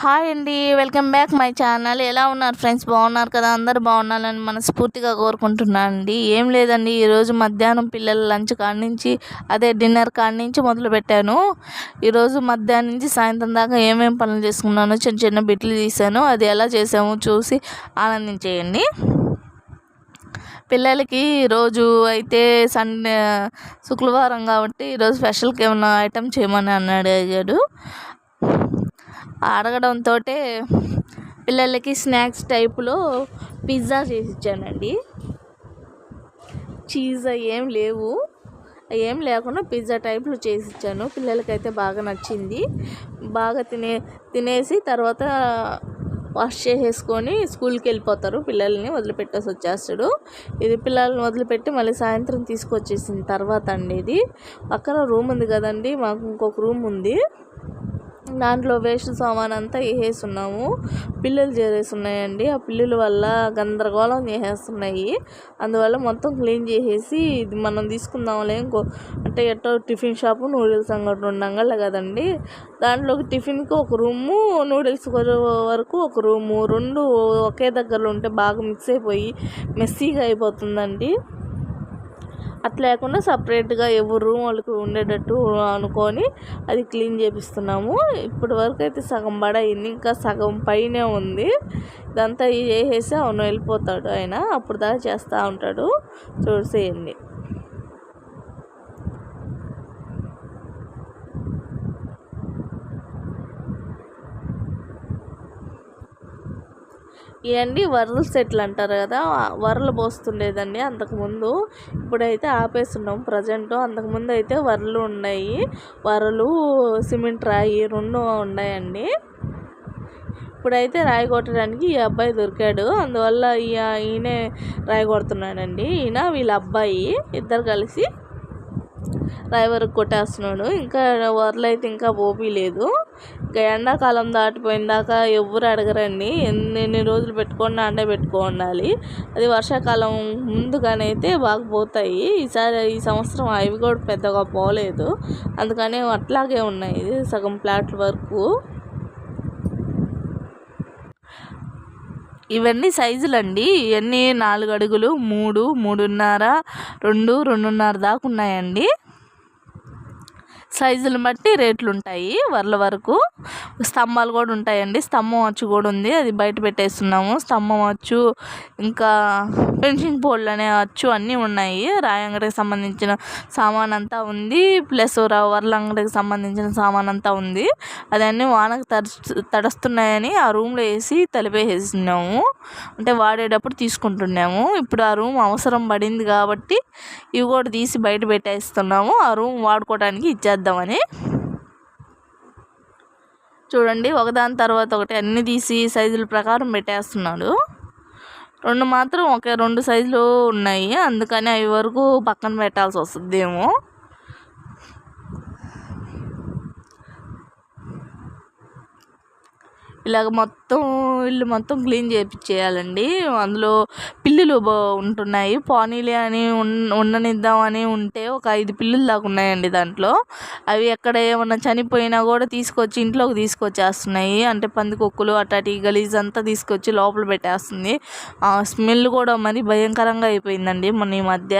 Hi అండి welcome back my channel. ఎలా ఉన్నారు ఫ్రెండ్స్? బాగున్నారు కదా? అందరు బాగున్నారని మనస్ఫూర్తిగా కోరుకుంటున్నాను అండి. ఏం లేదండి ఈరోజు మధ్యాహ్నం పిల్లల లంచ్ కాడ నుంచి అదే డిన్నర్ కాడ నుంచి మొదలు పెట్టాను. ఈరోజు మధ్యాహ్నం నుంచి సాయంత్రం దాకా ఏమేమి పనులు చేసుకున్నానో చిన్న చిన్న బిట్లు తీసాను అది ఎలా చేసామో చూసి ఆనందించేయండి. పిల్లలకి రోజు అయితే సండే శుక్రవారం కాబట్టి ఈరోజు స్పెషల్కి ఏమైనా ఐటమ్ చేయమని అన్నాడు అడిగాడు అడగడంతో పిల్లలకి స్నాక్స్ టైపులో పిజ్జా చేసి ఇచ్చానండి. చీజ్ ఏం లేవు. ఏం లేకుండా పిజ్జా టైప్లో చేసి ఇచ్చాను. పిల్లలకైతే బాగా నచ్చింది. బాగా తినే తినేసి తర్వాత వాష్ చేసేసుకొని స్కూల్కి వెళ్ళిపోతారు. పిల్లల్ని వదిలిపెట్టేసి వచ్చేస్తాడు. ఇది పిల్లల్ని వదిలిపెట్టి మళ్ళీ సాయంత్రం తీసుకొచ్చేసిన తర్వాత అండి ఇది. పక్కన రూమ్ ఉంది కదండి. మాకు ఇంకొక రూమ్ ఉంది. దాంట్లో వేస్ట్ సామాన్ అంతా వేసేస్తున్నాము పిల్లులు చేరేస్తున్నాయండి ఆ పిల్లుల వల్ల గందరగోళం చేసేస్తున్నాయి. అందువల్ల మొత్తం క్లీన్ చేసేసి ఇది మనం తీసుకుందాంలే ఇంకో అంటే ఎట్టో టిఫిన్ షాపు నూడిల్స్ అంగటి ఉండంగల కదండి. దాంట్లో టిఫిన్కి ఒక రూము నూడిల్స్ వరకు ఒక రూము రెండు ఒకే దగ్గరలో ఉంటే బాగా మిక్స్ అయిపోయి మెస్సీగా అయిపోతుందండి. అట్లా లేకుండా సపరేట్గా ఎవరు రూమ్ వాళ్ళకి ఉండేటట్టు అనుకొని అది క్లీన్ చేపిస్తున్నాము. ఇప్పటి వరకు అయితే సగం బడ అయింది. ఇంకా సగం పైనే ఉంది. ఇదంతా చేసేసి అవును వెళ్ళిపోతాడు ఆయన. అప్పుడు దాకా చేస్తూ ఉంటాడు. చూసేయండి ఇవన్నీ వరల సెట్లు అంటారు కదా వరలు పోస్తుండేదండి అంతకుముందు. ఇప్పుడైతే ఆపేస్తున్నాం ప్రజెంట్. అంతకుముందు అయితే వరలు ఉన్నాయి వరలు సిమెంట్ రాయి రెండు ఉన్నాయండి. ఇప్పుడైతే రాయి కొట్టడానికి ఈ అబ్బాయి దొరికాడు. అందువల్ల ఈయనే రాయి కొడుతున్నాడండి. ఈయన వీళ్ళ అబ్బాయి ఇద్దరు కలిసి రాయి వరకు కొట్టేస్తున్నాడు. ఇంకా వరలు అయితే ఇంకా ఓపీ లేదు. ఇంకా ఎండాకాలం దాటిపోయిందాక ఎవరు అడగరండి. ఎన్ని ఎన్ని రోజులు పెట్టుకోండి అంటే పెట్టుకో ఉండాలి. అది వర్షాకాలం ముందుగానైతే బాగా పోతాయి. ఈసారి ఈ సంవత్సరం అవి కూడా పెద్దగా పోలేదు. అందుకనే అట్లాగే ఉన్నాయి సగం ప్లాట్ల వరకు. ఇవన్నీ సైజులు అండి. ఇవన్నీ నాలుగు అడుగులు మూడు మూడున్నర రెండు రెండున్నర దాకా ఉన్నాయండి. సైజులు బట్టి రేట్లు ఉంటాయి వర్ల వరకు. స్తంభాలు కూడా ఉంటాయండి. స్తంభం అచ్చు కూడా ఉంది. అది బయట పెట్టేస్తున్నాము. స్తంభం అచ్చు ఇంకా పెన్షన్ పోల్డ్ అనే అచ్చు అన్నీ ఉన్నాయి. రాయి అంగడికి సంబంధించిన సామాన్ అంతా ఉంది. ప్లస్ వర్ల అంగడికి సంబంధించిన సామాన్ అంతా ఉంది. అదన్నీ వానకు తడుస్తు తడుస్తున్నాయని ఆ రూమ్లో వేసి తలిపేసేసినాము. అంటే వాడేటప్పుడు తీసుకుంటున్నాము. ఇప్పుడు ఆ రూమ్ అవసరం పడింది కాబట్టి ఇవి కూడా తీసి బయట పెట్టేస్తున్నాము. ఆ రూమ్ వాడుకోవడానికి ఇచ్చేద్దాం. చేద్దామని. చూడండి ఒకదాని తర్వాత ఒకటి అన్నీ తీసి సైజుల ప్రకారం పెట్టేస్తున్నాడు. రెండు మాత్రం ఒకే రెండు సైజులు ఉన్నాయి. అందుకని అవి వరకు పక్కన పెట్టాల్సి వస్తుందేమో. ఇలాగ మొత్తం ఇల్లు మొత్తం క్లీన్ చేయించేయాలండి అందులో పిల్లులు ఉంటున్నాయి. పానీలే అని ఉండనిద్దామని ఉంటే ఒక ఐదు పిల్లులు దాకా ఉన్నాయండి దాంట్లో. అవి ఎక్కడ ఏమన్నా చనిపోయినా కూడా తీసుకొచ్చి ఇంట్లోకి తీసుకొచ్చేస్తున్నాయి. అంటే పందికొక్కులు అటాటి గలీజ్ అంతా తీసుకొచ్చి లోపల పెట్టేస్తుంది. స్మెల్ కూడా మరి భయంకరంగా అయిపోయిందండి మొన్న ఈ మధ్య.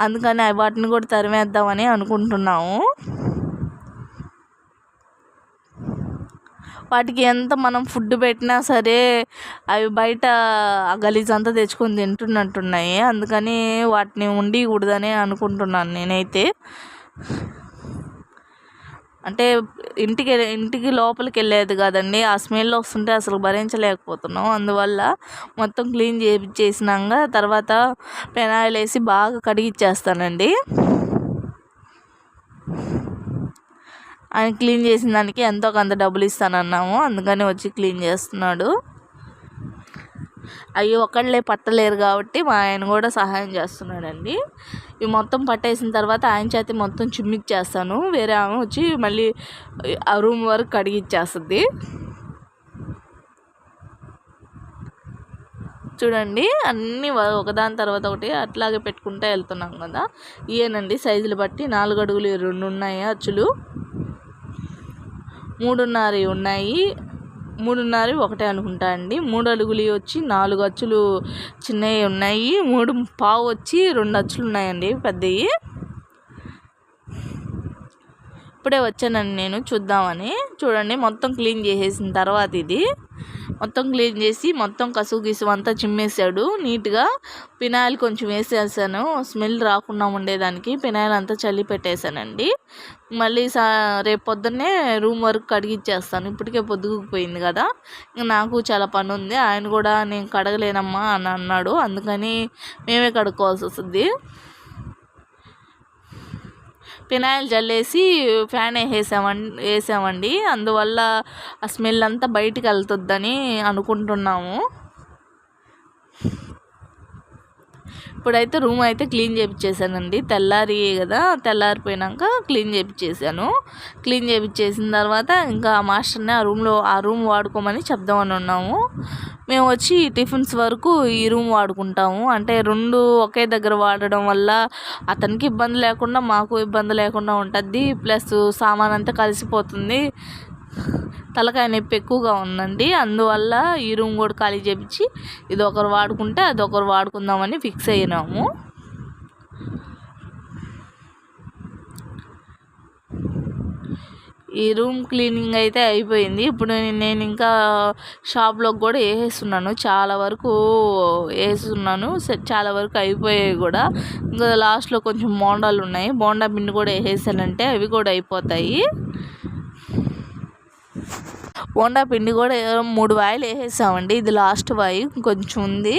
అందుకని వాటిని కూడా తరిమేద్దామని అనుకుంటున్నాము. వాటికి ఎంత మనం ఫుడ్ పెట్టినా సరే అవి బయట గలీజ్ అంతా తెచ్చుకొని తింటున్నట్టున్నాయి. అందుకని వాటిని ఉండకూడదని అనుకుంటున్నాను నేనైతే. అంటే ఇంటికి ఇంటికి లోపలికి వెళ్ళేది కదండి. ఆ స్మెల్ వస్తుంటే అసలు భరించలేకపోతున్నాం. అందువల్ల మొత్తం క్లీన్ చేసినాక తర్వాత పెనాయిల్ వేసి బాగా కడిగిచ్చేస్తానండి. ఆయన క్లీన్ చేసిన దానికి ఎంతో కొంత డబ్బులు ఇస్తానన్నాము. అందుకని వచ్చి క్లీన్ చేస్తున్నాడు. అవి ఒకళ్ళే పట్టలేరు కాబట్టి మా ఆయన కూడా సహాయం చేస్తున్నాడండి. ఇవి మొత్తం పట్టేసిన తర్వాత ఆయన చేతి మొత్తం చిమ్మిచ్చేస్తాను. వేరే ఆమె వచ్చి మళ్ళీ ఆ రూమ్ వరకు కడిగిచ్చేస్తుంది. చూడండి అన్నీ ఒకదాని తర్వాత ఒకటి అట్లాగే పెట్టుకుంటూ వెళ్తున్నాం కదా. ఇవేనండి సైజులు బట్టి నాలుగు అడుగులు రెండు ఉన్నాయి అచ్చులు. మూడున్నర ఉన్నాయి. మూడున్నర ఒకటే అనుకుంటా అండి. మూడు అడుగులు వచ్చి నాలుగు అచ్చులు చిన్నవి ఉన్నాయి. మూడు పావు వచ్చి రెండు అచ్చులు ఉన్నాయండి పెద్దవి ఇప్పుడే వచ్చానండి నేను చూద్దామని. చూడండి మొత్తం క్లీన్ చేసేసిన తర్వాత ఇది. మొత్తం క్లీన్ చేసి మొత్తం కసుగు గిసుగు అంతా చిమ్మేసాడు నీట్గా పినాయిల్ కొంచెం వేసేసాను. స్మెల్ రాకుండా ఉండేదానికి పినాయిల్ అంతా చల్లి పెట్టేశానండి మళ్ళీ సా రేపు పొద్దున్నే రూమ్ వర్క్ కడిగిచ్చేస్తాను. ఇప్పటికే పొద్దుకుపోయింది కదా. నాకు చాలా పని ఉంది ఆయన కూడా నేను కడగలేనమ్మా అని అన్నాడు. అందుకని మేమే కడుక్కోవాల్సి వస్తుంది ఫినాయిల్ జల్లేసి ఫ్యాన్ వేసేసామండి వేసామండి. అందువల్ల ఆ స్మెల్ అంతా బయటికి వెళ్తుందని అనుకుంటున్నాము. ఇప్పుడైతే రూమ్ అయితే క్లీన్ చేయించేసానండి తెల్లారి కదా తెల్లారిపోయినాక క్లీన్ చేయించేసాను క్లీన్ చేయించేసిన తర్వాత ఇంకా మాస్టర్ని ఆ రూమ్లో ఆ రూమ్ వాడుకోమని చెప్దామని ఉన్నాము. మేము వచ్చి టిఫిన్స్ వరకు ఈ రూమ్ వాడుకుంటాము. అంటే రెండు ఒకే దగ్గర వాడడం వల్ల అతనికి ఇబ్బంది లేకుండా మాకు ఇబ్బంది లేకుండా ఉంటుంది. ప్లస్ సామాన్ అంతా కలిసిపోతుంది. తలకాయ నొప్పి ఎక్కువగా ఉందండి. అందువల్ల ఈ రూమ్ కూడా ఖాళీ చేపించి ఇది ఒకరు వాడుకుంటే అది ఒకరు వాడుకుందామని ఫిక్స్ అయినాము. ఈ రూమ్ క్లీనింగ్ అయితే అయిపోయింది. ఇప్పుడు నేను ఇంకా షాప్లోకి కూడా వేసేస్తున్నాను. చాలా వరకు వేస్తున్నాను చాలా వరకు అయిపోయాయి కూడా. ఇంకా లాస్ట్లో కొంచెం బోండాలు ఉన్నాయి. బోండా పిండి కూడా వేసేసానంటే అవి కూడా అయిపోతాయి. బోండా పిండి కూడా మూడు వాయిలు వేసేసామండి. ఇది లాస్ట్ వాయి. కొంచెం ఉంది.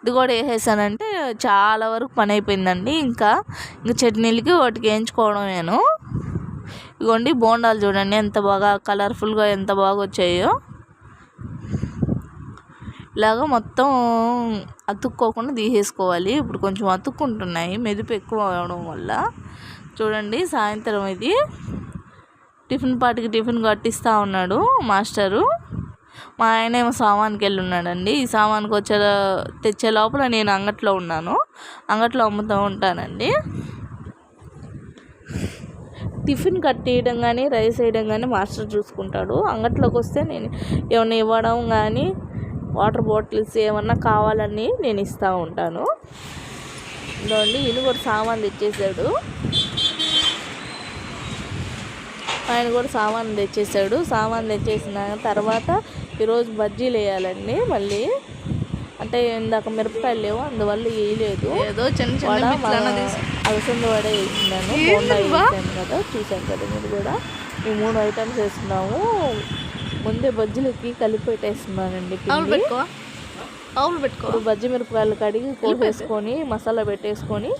ఇది కూడా వేసేసానంటే చాలా వరకు పని అయిపోయిందండి. ఇంకా ఇంకా చట్నీలకి వాటికి వేయించుకోవడం నేను. ఇగోండి బోండాలు చూడండి ఎంత బాగా కలర్ఫుల్గా ఎంత బాగా వచ్చాయో ఇలాగ మొత్తం అతుక్కోకుండా తీసేసుకోవాలి. ఇప్పుడు కొంచెం అతుక్కుంటున్నాయి మెదుపు ఎక్కువ అవడం వల్ల. చూడండి సాయంత్రం ఇది. టిఫిన్ పాటికి టిఫిన్ కట్టిస్తూ ఉన్నాడు మాస్టరు. మా ఆయన ఏమో సామాన్కి వెళ్ళి ఉన్నాడండి ఈ సామాన్కి వచ్చే తెచ్చే లోపల నేను అంగట్లో ఉన్నాను. అంగట్లో అమ్ముతూ ఉంటానండి. టిఫిన్ కట్టేయడం కానీ రైస్ వేయడం కానీ మాస్టర్ చూసుకుంటాడు. అంగట్లోకి వస్తే నేను ఏమైనా ఇవ్వడం కానీ వాటర్ బాటిల్స్ ఏమన్నా కావాలని నేను ఇస్తూ ఉంటాను. ఇదండి ఈయన కూడా సామాన్ తెచ్చేసాడు. ఆయన కూడా సామాన్ తెచ్చేసాడు. సామాన్ తెచ్చేసిన తర్వాత ఈరోజు బజ్జీలు వేయాలండి మళ్ళీ. అంటే ఇందాక మిరపకాయలు లేవు అందువల్ల వేయలేదు ఏదో చిన్న చిన్న అలసంద వడ వేసినాను బోండా వేసాను కదా చూసాను కదా మీరు కూడా. ఈ మూడు ఐటమ్స్ వేస్తున్నాము ముందే బజ్జీలకి కలిపి పెట్టేస్తున్నానండి ఆవులు పెట్టుకో. బజ్జి మిరపకాయలు కడిగి కోసేసుకొని మసాలా పెట్టేసుకొని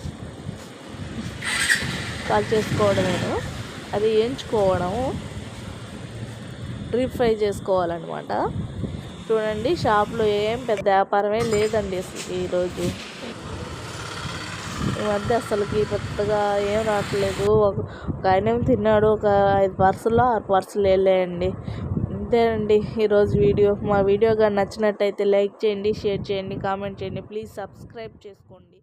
కాల్ చేసుకోవడమేను. అది వేయించుకోవడం డీప్ ఫ్రై చేసుకోవాలన్నమాట. చూడండి షాప్లో ఏం పెద్ద వ్యాపారమే లేదండి అసలు ఈరోజు ఈ మధ్య అసలుకి పెద్దగా ఏం రావట్లేదు. ఒక ఆయన తిన్నాడు ఒక ఐదు పార్సల్లో ఆరు పార్సల్ వెళ్ళేయండి. అంతేనండి ఈరోజు వీడియో. మా వీడియో కానీ నచ్చినట్టయితే లైక్ చేయండి షేర్ చేయండి కామెంట్ చేయండి. ప్లీజ్ సబ్స్క్రైబ్ చేసుకోండి.